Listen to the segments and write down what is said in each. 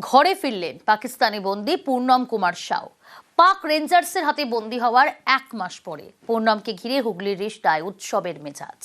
ঘরে ফিরলেন পাকিস্তানি বন্দি পূর্ণম কুমার সাউ। পাক রেঞ্জার্সের হাতে বন্দি হওয়ার এক মাস পরে পূর্ণমকে ঘিরে হুগলির রিষ্টায় উৎসবের মেজাজ।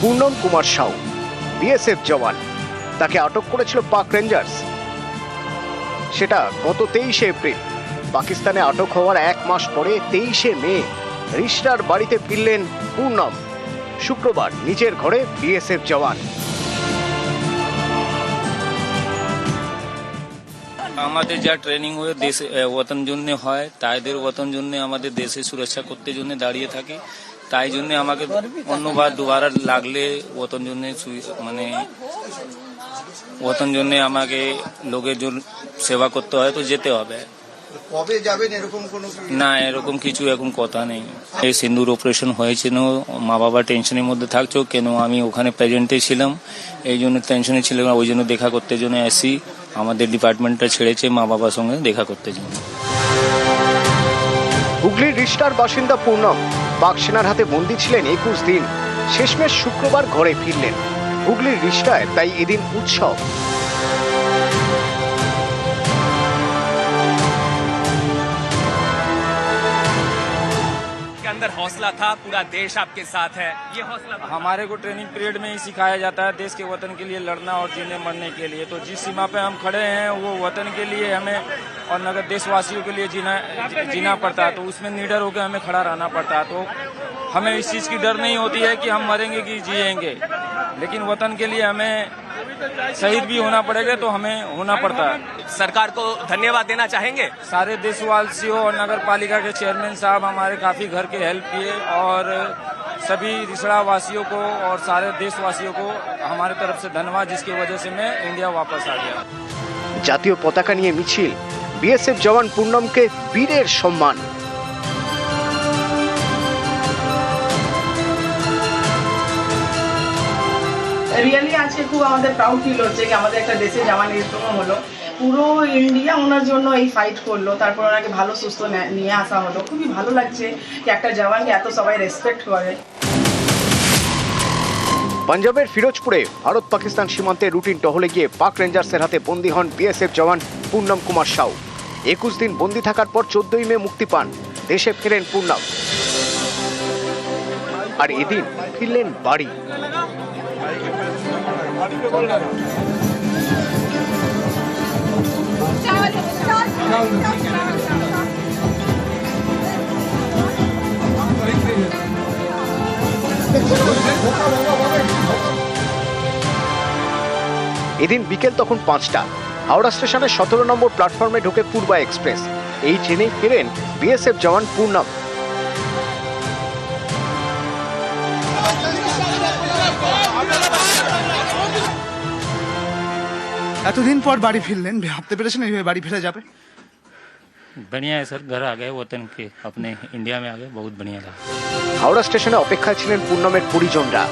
পূর্ণম কুমার সাউ বিএসএফ জওয়ান। তাকে আটক করেছিল পাক রেঞ্জার্স। সেটা গত তেইশে এপ্রিল। পাকিস্তানে আটক হওয়ার এক মাস পরে তেইশে মে রিস্টার বাড়িতে ফিরলেন পূর্ণম। শুক্রবার নিজের ঘরে বিএসএফ জওয়ান। আমাদের যা ট্রেনিং হয়ে দেশে ওতন জন্য হয় তাদের ওতন জন্য আমাদের দেশে সুরক্ষা করতে জন্য দাঁড়িয়ে থাকি। তাই জন্য আমাকে অন্যবার দুবার লাগলে ওতন জন্য মানে ওতন জন্য আমাকে লোকের জন্য সেবা করতে হয় তো যেতে হবে। কবে যাবেন? এরকম কোনো না এরকম কিছু এখন কথা নেই। এই সিন্দুর অপারেশন হয়েছিল মা বাবা টেনশনের মধ্যে থাকছো কেন আমি ওখানে প্রেজেন্টে ছিলাম? এই জন্য টেনশনে ছিলাম ওই জন্য দেখা করতে জন্য আসি। আমাদের ডিপার্টমেন্টটা ছেড়েছে মা বাবার সঙ্গে দেখা করতে জন্য। হুগলির রিস্টার বাসিন্দা পূর্ণম পাক সেনার হাতে বন্দী ছিলেন একুশ দিন। শেষমেশ শুক্রবার ঘরে ফিরলেন। হুগলির রিস্টায় তাই এদিন উৎসব। अंदर हौसला था, पूरा देश आपके साथ है। ये हौसला हमारे को ट्रेनिंग पीरियड में ही सिखाया जाता है देश के वतन के लिए लड़ना और जीने मरने के लिए। तो जिस सीमा पे हम खड़े हैं, वो वतन के लिए हमें और नगर देशवासियों के लिए जीना जीना पड़ता है तो उसमें निडर होकर हमें खड़ा रहना पड़ता। है तो हमें इस चीज़ की डर नहीं होती है कि हम मरेंगे कि जिएँगे। लेकिन वतन के लिए हमें शहीद भी होना पड़ेगा तो हमें होना पड़ता है सरकार को धन्यवाद देना चाहेंगे सारे देशवासियों और नगर पालिका के चेयरमैन साहब हमारे काफी घर के हेल्प किए और सभी रिसड़ा वासियों को और सारे देशवासियों को हमारे तरफ से धन्यवाद जिसकी वजह से मैं इंडिया वापस आ गया জাতীয় পতাকা নিয়ে মিছিল বিএসএফ জওয়ান পূর্ণমকে বীরের সম্মান রিয়েলি আজকে খুব আমাদের প্রাউড ফিল হচ্ছে কি আমাদের একটা দেশে জামা নির্গমন হলো। পুরো ইন্ডিয়া ওনার জন্য এই ফাইট করল, তারপর ওনাকে ভালো সুস্থ নিয়ে আসা হলো। খুবই ভালো লাগছে কি একটা জওয়ানকে এত সবাই রেসপেক্ট করে। পাঞ্জাবের ফিরোজপুরে ভারত পাকিস্তান সীমান্তে রুটিন টহলে গিয়ে পাক রেঞ্জার্সের হাতে বন্দী হন বিএসএফ জওয়ান পূর্ণম কুমার সাউ। একুশ দিন বন্দী থাকার পর চোদ্দই মে মুক্তি পান। দেশে ফেরেন পূর্ণম। আর এদিন ফিরলেন বাড়ি। এদিন বিকেল তখন পাঁচটা। হাওড়া স্টেশনের সতেরো নম্বর প্ল্যাটফর্মে ঢুকে পূর্বা এক্সপ্রেস। এই ট্রেনেই ফেরেন বিএসএফ জওয়ান পূর্ণম। এতদিন পর বাড়ি ফিরলেন ভাবতে পেরেছেন এইভাবে বাড়ি ফিরে যাবে बढ़िया है सर घर आ गए वतन के अपने इंडिया में आ गए बहुत बढ़िया था হাওড়া স্টেশনে অপেক্ষায় ছিলেন পূর্ণমের পরিজনরা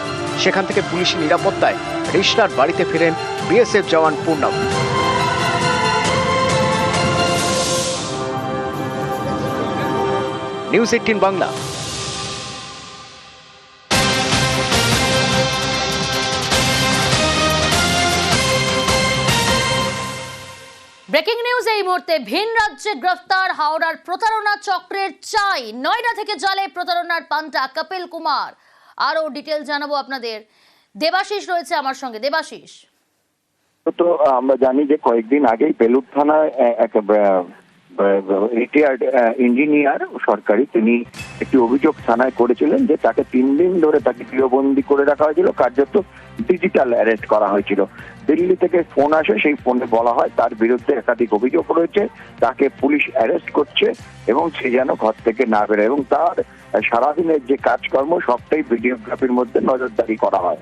সেখান থেকে পুলিশি নিরাপত্তায় রিস্টার বাড়িতে ফেরেন বিএসএফ জওয়ান পূর্ণম নিউজ এইটিন বাংলা এই মুহূর্তে ভিন রাজ্যে গ্রেফতার হাওড়ার প্রতারণা চক্রের চাই। নয়ডা থেকে জালে প্রতারণার পান্তা কপিল কুমার। আরও ডিটেল জানাব আপনাদের। দেবাশিস রয়েছে আমার সঙ্গে। দেবাশিস। তো আমরা জানি যে কয়েকদিন আগেই বেলুর থানায় এক রিটায়ার্ড ইঞ্জিনিয়ার সরকারি, তিনি একটি অভিযোগ থানায় করেছিলেন যে তাকে তিন দিন ধরে তাকে গৃহবন্দী করে রাখা হয়েছিল। কার্যত ডিজিটাল অ্যারেস্ট করা হয়েছিল। দিল্লি থেকে ফোন আসে, সেই ফোনে বলা হয় তার বিরুদ্ধে একাধিক অভিযোগ রয়েছে, তাকে পুলিশ অ্যারেস্ট করছে এবং সে যেন ঘর থেকে না বেরোয় এবং তার সারাদিনের যে কাজকর্ম সবটাই ভিডিওগ্রাফির মধ্যে নজরদারি করা হয়।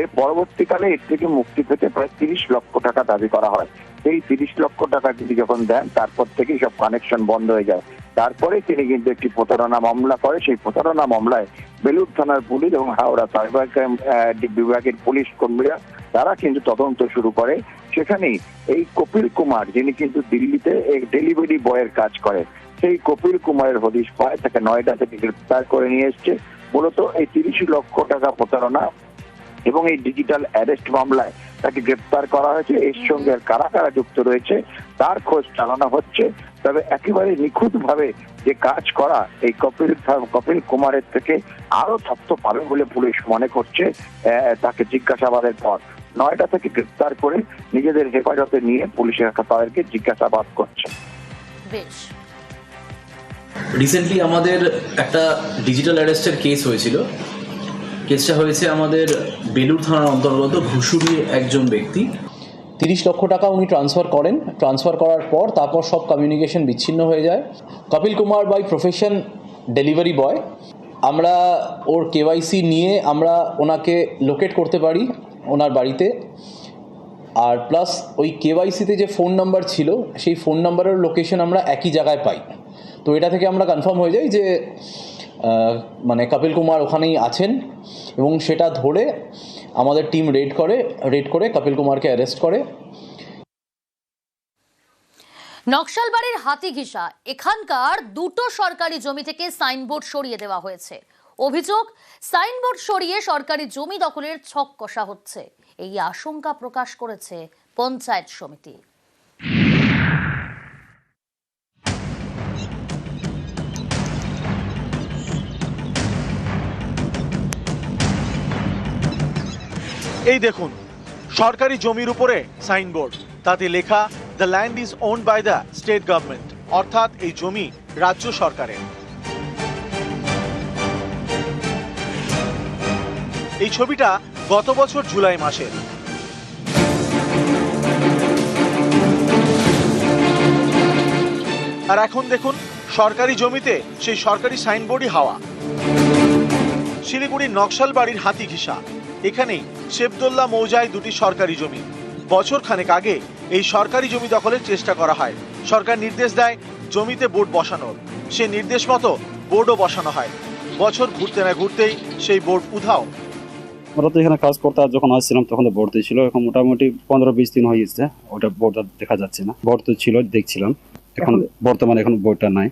এর পরবর্তীকালে এর থেকে মুক্তি পেতে প্রায় তিরিশ লক্ষ টাকা দাবি করা হয়। সেই তিরিশ লক্ষ টাকা তিনি যখন দেন, তারপর থেকেই সব কানেকশন বন্ধ হয়ে যায়। তারপরে তিনি কিন্তু একটি প্রতারণা মামলা করে, সেই প্রতারণা মামলায় বেলুর থানার পুলিশ এবং হাওড়া সাইবার ক্রাইম বিভাগের পুলিশ কর্মীরা, তারা কিন্তু তদন্ত শুরু করে। সেখানেই এই কপিল কুমার, যিনি কিন্তু দিল্লিতে ডেলিভারি বয়ের কাজ করে সেই কপিল কুমারের হদিশ পায়, তাকে নয়ডা থেকে গ্রেপ্তার করে নিয়ে এসছে। মূলত এই তিরিশ লক্ষ টাকা প্রতারণা এবং এই ডিজিটাল অ্যারেস্ট মামলায় তাকে গ্রেপ্তার করা হয়েছে। এর সঙ্গে কারা কারা যুক্ত রয়েছে, তার খোঁজ চালানো হচ্ছে। তবে একেবারে নিখুঁত ভাবে যে কাজ করা এই কপিল কপিল কুমারের থেকে আরও তথ্য পাবে বলে পুলিশ মনে করছে তাকে জিজ্ঞাসাবাদের পর। নয়টা থেকে গ্রেপ্তার করে নিজেদের হেফাজতে নিয়ে পুলিশের তাদেরকে জিজ্ঞাসাবাদ করছে। বেশ। রিসেন্টলি আমাদের একটা ডিজিটাল অ্যারেস্টের কেস হয়েছিল। কেসটা হয়েছে আমাদের বেলুর থানার অন্তর্গত ঘুষুরি একজন ব্যক্তি। তিরিশ লক্ষ টাকা উনি ট্রান্সফার করেন। ট্রান্সফার করার পর তারপর সব কমিউনিকেশন বিচ্ছিন্ন হয়ে যায়। Kapil Kumar by profession delivery boy আমরা ওর কেওয়াইসি নিয়ে আমরা ওনাকে লোকেট করতে পারি ওনার বাড়িতে। আর প্লাস ওই কেওয়াইসিতে যে ফোন নাম্বার ছিল, সেই ফোন নাম্বারের লোকেশন আমরা একই জায়গায় পাই। তো এটা থেকে আমরা কনফার্ম হয়ে যাই যে মানে কপিল কুমার ওখানেই আছেন এবং সেটা ধরে আমাদের টিম রেড করে রেড করে, কপিল কুমারকে অ্যারেস্ট করে। নকশালবাড়ির হাতি ঘিসা এখানকার দুটো সরকারি জমি থেকে সাইনবোর্ড সরিয়ে দেওয়া হয়েছে। অভিযোগ, সাইনবোর্ড সরিয়ে সরকারি জমি দখলের ছক কষা হচ্ছে। এই আশঙ্কা প্রকাশ করেছে পঞ্চায়েত সমিতি। এই দেখুন, সরকারি জমির উপরে সাইনবোর্ড, তাতে লেখা the land is owned by the state government অর্থাৎ এই জমি রাজ্য সরকারের। এই ছবিটা গত বছর জুলাই মাসের। আর এখন দেখুন, সরকারি জমিতে সেই সরকারি সাইনবোর্ডই হাওয়া। শিলিগুড়ির নকশাল বাড়ির হাতি ঘিসা এখানেই শেবদোল্লা মৌজায় দুটি সরকারি জমি। বছর খানেক আগে এই সরকারি জমি দখলের চেষ্টা করা হয়। সরকার নির্দেশ দেয় জমিতে বোর্ড বসানোর। সে নির্দেশ মতো বোর্ডও বসানো হয়। বছর ঘুরতে না ঘুরতেই সেই বোর্ড উধাও। আমরা তো এখানে কাজ করতে যখন আসছিলাম তখন তো ভর্তি ছিল এখন মোটামুটি পনেরো বিশ দিন হয়ে গেছে। ওটা বোর্ডটা দেখা যাচ্ছে না। বোর্ড তো ছিল দেখছিলাম। এখন বর্তমানে এখন বোর্ডটা নাই।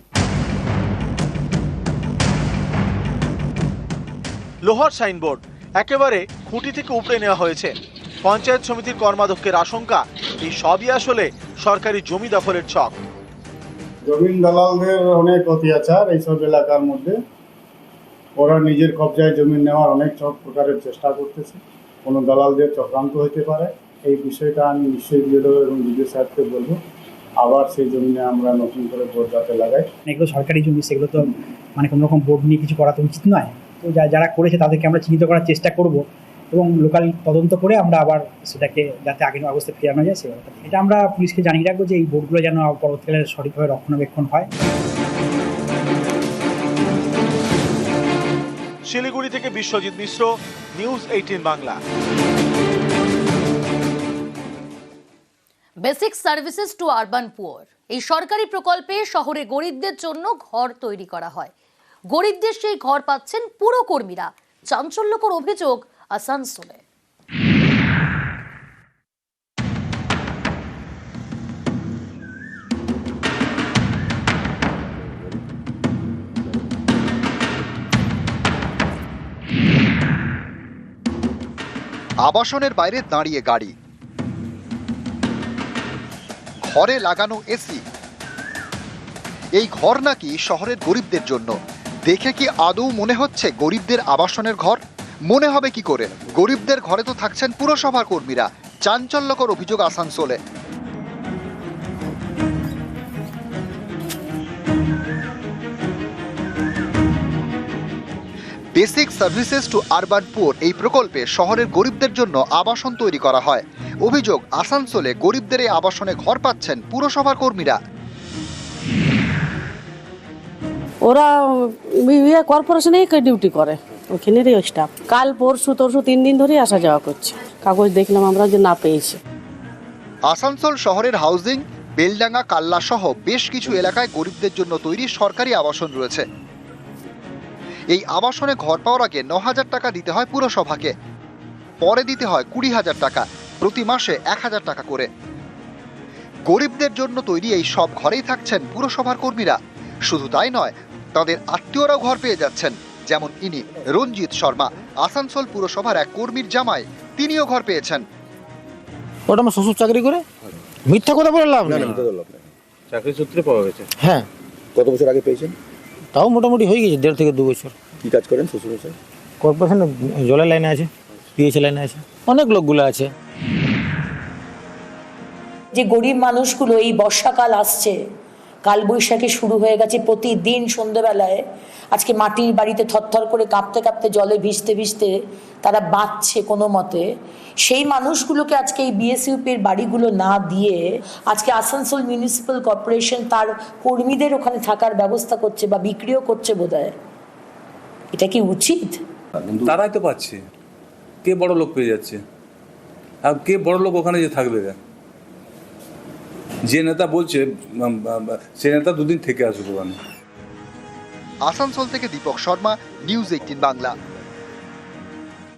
লোহার সাইনবোর্ড। একেবারে খুঁটি থেকে উপড়ে নেওয়া হয়েছে। পঞ্চায়েত সমিতির কর্মাধ্যক্ষের আশঙ্কা এই সবই আসলে সরকারি জমি দখলের ছক। জমিন দালালদের অনেক অত্যাচার এইসব এলাকার মধ্যে। ওরা নিজের কবজায় জমি নেওয়ার অনেক সব প্রকারের চেষ্টা করতেছে। কোনো দালালদের চক্রান্ত হতে পারে। এই বিষয়টা আমি নিশ্চয়ই বিএলও এবং বিডিও সাহেবকে বলব। আবার সেই জমিনে আমরা নতুন করে বোর্ড যাতে লাগাই এগুলো সরকারি জমি সেগুলো তো মানে কোনো রকম বোর্ড নিয়ে কিছু করা তো উচিত নয়? যারা করেছে তাদেরকে আমরা চিহ্নিত করার চেষ্টা করব এবং লোকাল তদন্ত করে আমরা আবার সেটাকে যাতে আগের অবস্থায় ফেরানো যায় সে ব্যাপারটা। এটা আমরা পুলিশকে জানিয়ে রাখব যে এই বোর্ডগুলো যেন পরবর্তীকালে সঠিকভাবে রক্ষণাবেক্ষণ হয়। শিলিগুড়ি থেকে Biswajit Mishra news eighteen Bangla. Basic services to urban poor. এই সরকারি প্রকল্পে শহরে গরিবদের জন্য ঘর তৈরি করা হয়। গরিবদের সেই ঘর পাচ্ছেন পুরো কর্মীরা। চাঞ্চল্যকর অভিযোগ আসানসোলে। আবাসনের বাইরে দাঁড়িয়ে গাড়ি। ঘরে লাগানো এসি। এই ঘর নাকি শহরের গরিবদের জন্য। দেখে কি আদৌ মনে হচ্ছে গরিবদের আবাসনের ঘর? মনে হবে কি করে? গরিবদের ঘরে তো থাকছেন পুরসভার কর্মীরা। চাঞ্চল্যকর অভিযোগ আসানসোলে। বেসিক সার্ভিসেস টু আরবান পুর এই প্রকল্পে শহরের গরিবদের জন্য আবাসন তৈরি করা হয়। অভিযোগ, আসানসোলে গরিবদের এই আবাসনে ঘর পাচ্ছেন পুরসভার কর্মীরা। ওরা ইয়ে কর্পোরেশনে ডিউটি করে। ওখানেরই স্টাফ কাল পরশু, তরশু তিন দিন ধরেই আসা যাওয়া করছে। কাগজ দেখলাম আমরা যে না পেয়েছি। আসানসোল শহরের হাউজিং বেলডাঙ্গা, কাল্লা সহ বেশ কিছু এলাকায় গরিবদের জন্য তৈরি সরকারি আবাসন রয়েছে। এই আবাসনে ঘর পাওয়ার আগে ন হাজার টাকা দিতে হয় পুরসভাকে। পরে দিতে হয় কুড়ি হাজার টাকা, প্রতি মাসে এক হাজার টাকা করে। গরিবদের জন্য তৈরি এই সব ঘরেই থাকছেন পুরসভার কর্মীরা। শুধু তাই নয় তাদের আত্মীয়রাও ঘর পেয়ে যাচ্ছেন যেমন ইনি রঞ্জিত শর্মা। আসানসোল পুরসভার এক কর্মীর জামাই তিনিও ঘর পেয়েছেন। ওটা আমার শ্বশুর চাকরি করে? মিথ্যা কথা বলে লাভ নেই। চাকরি সূত্রে পাওয়া গেছে। হ্যাঁ। কত বছর আগে পেয়েছেন? তাও মোটামুটি হয়ে গেছে দেড় থেকে দু বছর। কি কাজ করেন শ্বশুর মশাই? কর্পোরেশনে জলের লাইনে আছে পিএইচ লাইনে আছে। অনেক লোকগুলো আছে। যে গরিব মানুষগুলো এই বর্ষাকাল আসছে কালবৈশাখী শুরু হয়ে গেছে প্রতিদিন সন্ধ্যেবেলায় আজকে মাটির বাড়িতে থরথর করে কাঁপতে কাঁপতে জলে ভিজতে ভিজতে তারা বাঁচছে কোনো মতে। সেই মানুষগুলোকে আজকে এই বিএসইউপির বাড়িগুলো না দিয়ে আজকে আসানসোল মিউনিসিপ্যাল কর্পোরেশন তার কর্মীদের ওখানে থাকার ব্যবস্থা করছে বা বিক্রিও করছে বোধহয়। এটা কি উচিত? তারাই তো পাচ্ছে। কে বড় লোক পেয়ে যাচ্ছে? আর কে বড় লোক ওখানে যে থাকবে? যে নেতা বলছে সে নেতা দুদিন থেকে ওখানে আসানসোল থেকে দীপক শর্মা, নিউজ এইটিন বাংলা।